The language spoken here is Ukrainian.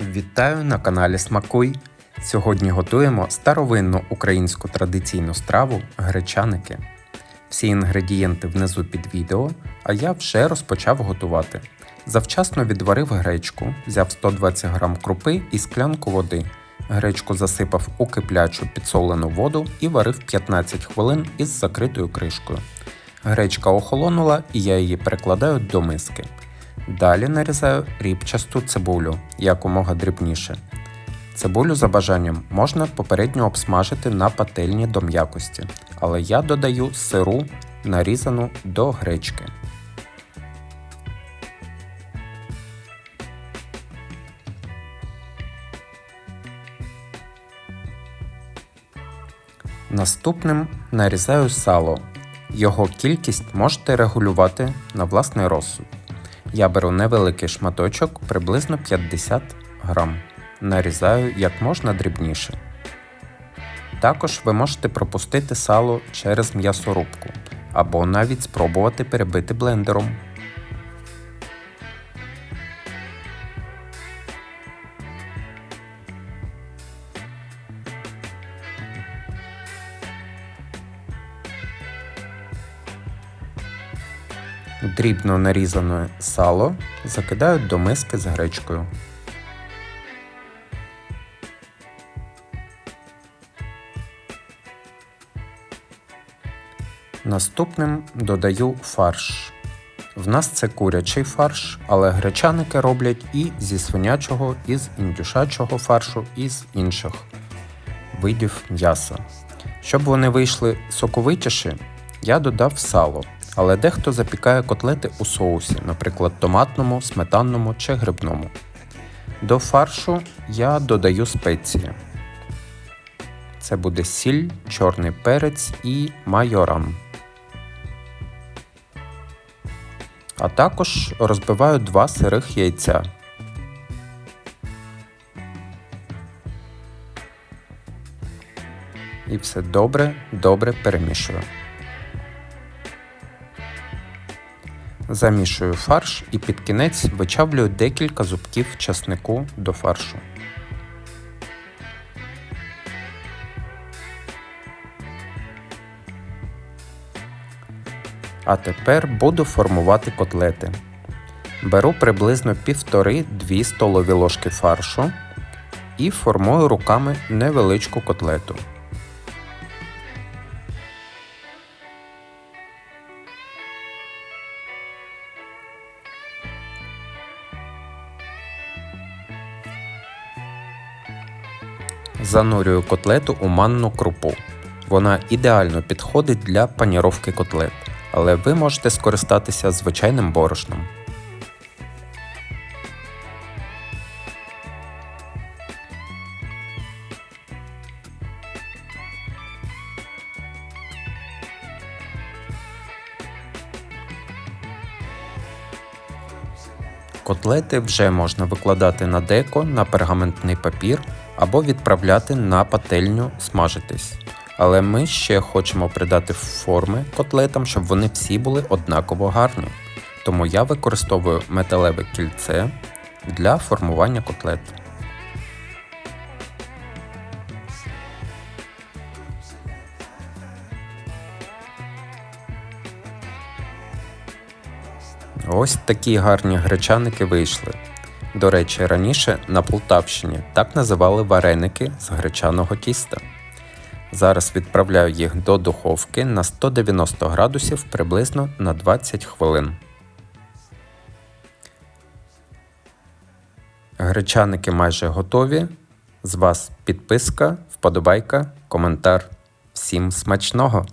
Вітаю на каналі Смакуй. Сьогодні готуємо старовинну українську традиційну страву гречаники. Всі інгредієнти внизу під відео, а я вже розпочав готувати. Завчасно відварив гречку, взяв 120 г крупи і склянку води. Гречку засипав у киплячу підсолену воду і варив 15 хвилин із закритою кришкою. Гречка охолонула і я її перекладаю до миски. Далі нарізаю рібчасту цибулю якомога дрібніше. Цибулю за бажанням можна попередньо обсмажити на пательні до м'якості, але я додаю сиру, нарізану до гречки. Наступним нарізаю сало. Його кількість можете регулювати на власний розсуд. Я беру невеликий шматочок приблизно 50 грам. Нарізаю як можна дрібніше. Також ви можете пропустити сало через м'ясорубку або навіть спробувати перебити блендером. Дрібно нарізане сало закидаю до миски з гречкою. Наступним додаю фарш. В нас це курячий фарш, але гречаники роблять і зі свинячого, і з індюшачого фаршу, і з інших видів м'яса. Щоб вони вийшли соковитіші, я додав сало, але дехто запікає котлети у соусі, наприклад, томатному, сметанному чи грибному. До фаршу я додаю спеції. Це буде сіль, чорний перець і майоран. А також розбиваю два сирих яйця. І все добре, добре перемішую. Замішую фарш і під кінець вичавлюю декілька зубків часнику до фаршу. А тепер буду формувати котлети. Беру приблизно 1,5-2 столові ложки фаршу і формую руками невеличку котлету. Занурюю котлету у манну крупу. Вона ідеально підходить для паніровки котлет, але ви можете скористатися звичайним борошном. Котлети вже можна викладати на деко на пергаментний папір або відправляти на пательню смажитись. Але ми ще хочемо придати форми котлетам, щоб вони всі були однаково гарні. Тому я використовую металеве кільце для формування котлет. Ось такі гарні гречаники вийшли. До речі, раніше на Полтавщині так називали вареники з гречаного тіста. Зараз відправляю їх до духовки на 190 градусів приблизно на 20 хвилин. Гречаники майже готові. З вас підписка, вподобайка, коментар. Всім смачного!